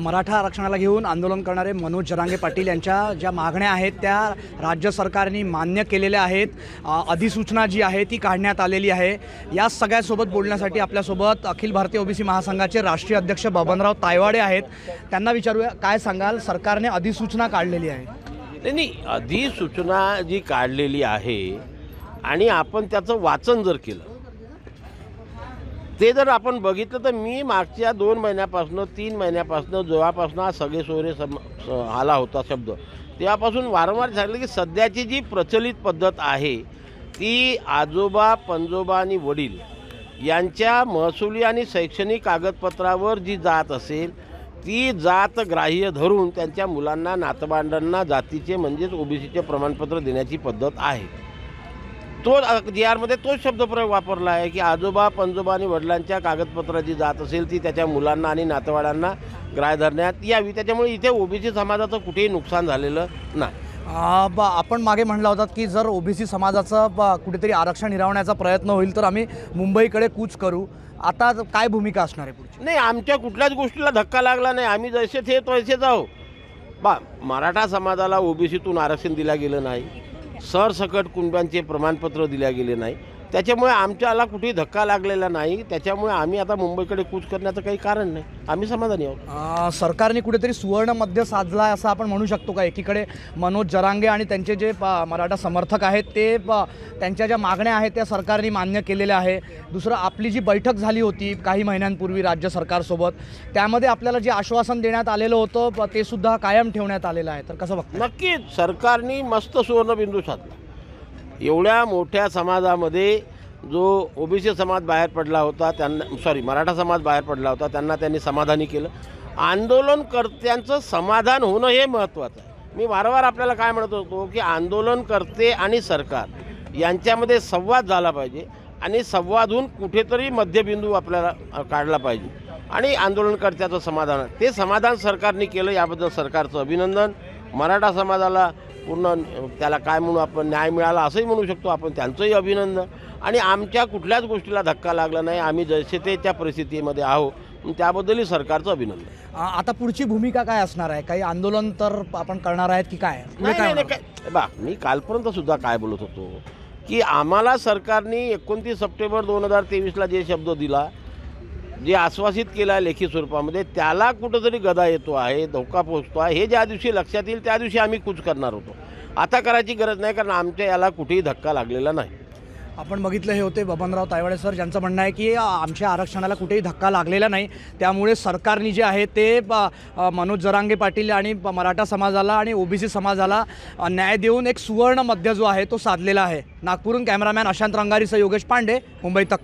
मराठा आरक्षणाला घेऊन आंदोलन करणारे मनोज जरांगे पाटील यांच्या ज्या मागण्या आहेत त्या राज्य सरकारने मान्य केलेल्या आहेत. अधिसूचना जी आहे ती काढण्यात आलेली आहे. या सगळ्यासोबत बोलण्यासाठी आपल्यासोबत अखिल भारतीय ओबीसी महासंघाचे राष्ट्रीय अध्यक्ष बबनराव तायवाडे आहेत. त्यांना विचारूया काय सांगाल? सरकारने अधिसूचना काढलेली आहे. नाही अधिसूचना जी काढलेली आहे आणि आपण त्याचं वाचन जर केलं ते जर आपण बघितलं तर मी मागच्या दोन महिन्यापासून तीन महिन्यापासून जेव्हापासून हा सगळे सोयरे सम आला होता शब्द तेव्हापासून वारंवार सांगितलं की सध्याची जी प्रचलित पद्धत आहे ती आजोबा पंजोबा आणि वडील यांच्या महसुली आणि शैक्षणिक कागदपत्रावर जी जात असेल ती जात ग्राह्य धरून त्यांच्या मुलांना नातबांडांना जातीचे म्हणजेच ओबीसीचे प्रमाणपत्र देण्याची पद्धत आहे. तो जी आरमध्ये तोच शब्दप्रयोग वापरला आहे की आजोबा पंजोबा आणि वडिलांच्या कागदपत्राची जात असेल ती त्याच्या मुलांना आणि नातेवाड्यांना ग्राह्य धरण्यात यावी. त्याच्यामुळे इथे ओबीसी समाजाचं कुठेही नुकसान झालेलं नाही. ब आपण मागे म्हणला होतात की जर ओबीसी समाजाचं ब- कुठेतरी आरक्षण हिरावण्याचा प्रयत्न होईल तर आम्ही मुंबईकडे कूच करू. आता काय भूमिका असणार आहे पुढची? नाही आमच्या कुठल्याच गोष्टीला धक्का लागला नाही. आम्ही जसे थे तसेच आहो बा मराठा समाजाला ओबीसीतून आरक्षण दिलं गेलं नाही. सरसकट कुटुंबांचे प्रमाणपत्र दिल्या गेले नाही. त्याच्यामुळे आमच्याला कुठेही धक्का लागलेला नाही. त्याच्यामुळे आम्ही आता मुंबईकडे कूच करण्याचं काही कारण नाही. आम्ही समाधानी आहोत. अ, सरकारने कुठेतरी सुवर्ण मध्य साधला आहे असं आपण म्हणू शकतो का? एकीकडे मनोज जरांगे आणि त्यांचे जे प- मराठा समर्थक आहेत ते प- त्यांच्या ज्या मागण्या आहेत त्या सरकारने मान्य केलेल्या आहे. दुसरं आपली जी बैठक झाली होती काही महिन्यांपूर्वी राज्य सरकारसोबत त्यामध्ये आपल्याला जे आश्वासन देण्यात आलेलं होतं प- ते सुद्धा कायम ठेवण्यात आलेलं आहे. तर कसं बघता नक्कीच सरकारने मस्त सुवर्णबिंदू साधला. एवढ्या मोठ्या समाजामध्ये जो ओबीसी समाज बाहेर पडला होता त्यांना सॉरी मराठा समाज बाहेर पडला होता त्यांना त्यांनी समाधानी केलं. आंदोलनकर्त्यांचं समाधान होणं हे महत्त्वाचं आहे. मी वारंवार आपल्याला काय म्हणत होतो की आंदोलनकर्ते आणि सरकार यांच्यामध्ये संवाद झाला पाहिजे आणि संवादहून कुठेतरी मध्यबिंदू आपल्याला काढला पाहिजे. आणि आंदोलनकर्त्याचं समाधान ते समाधान सरकारने केलं याबद्दल सरकारचं अभिनंदन. मराठा समाजाला पूर्ण त्याला काय म्हणू आपण न्याय मिळाला असंही म्हणू शकतो आपण त्यांचंही अभिनंदन. आणि आमच्या कुठल्याच गोष्टीला धक्का लागला नाही आम्ही जसे ते त्या परिस्थितीमध्ये आहोत. त्याबद्दलही सरकारचं अभिनंदन. आता पुढची भूमिका काय असणार आहे? काही आंदोलन तर आपण करणार आहेत की काय? नाही, काय बा मी कालपर्यंत सुद्धा काय बोलत होतो? की आम्हाला सरकारने एकोणतीस सप्टेंबर दोन हजार तेवीसला जे शब्द दिला जे आश्वासित केलं आहे लेखी स्वरूपामध्ये त्याला कुठंतरी गदा येतो आहे धोका पोचतो आहे. हे ज्या दिवशी लक्षात येईल त्या दिवशी आम्ही कूच करणार होतो. आता करायची गरज नाही कारण आमच्या याला कुठेही धक्का लागलेला नाही. आपण बघितलं हे होते बबनराव तायवाडे सर ज्यांचं म्हणणं आहे की आमच्या आरक्षणाला कुठेही धक्का लागलेला नाही. त्यामुळे सरकारने जे आहे ते मनोज जरांगे पाटील आणि मराठा समाजाला आणि ओबीसी समाजाला न्याय देऊन एक सुवर्ण मध्य जो आहे तो साधलेला आहे. नागपूरहून कॅमेरामॅन अशांत रंगारीसह योगेश पांडे मुंबई तक.